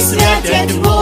святять Бога.